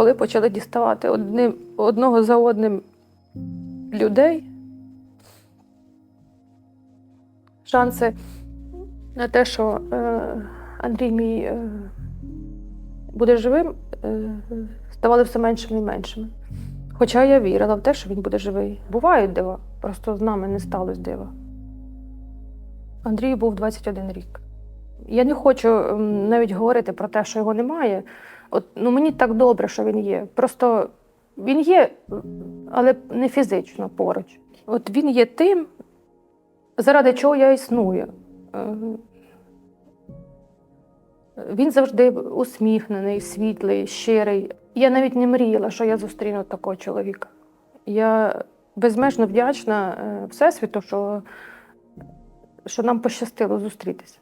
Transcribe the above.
коли почали діставати одним, одного за одним людей, шанси на те, що е, Андрій мій е, буде живим, е, ставали все меншими і меншими. Хоча я вірила в те, що він буде живий. Бувають дива, просто з нами не сталося дива. Андрію був 21 рік. Я не хочу ем, навіть говорити про те, що його немає. От, ну, мені так добре, що він є. Просто він є, але не фізично поруч. От він є тим, заради чого я існую. Е, Він завжди усміхнений, світлий, щирий. Я навіть не мріяла, що я зустріну такого чоловіка. Я безмежно вдячна е, Всесвіту, що, що нам пощастило зустрітися.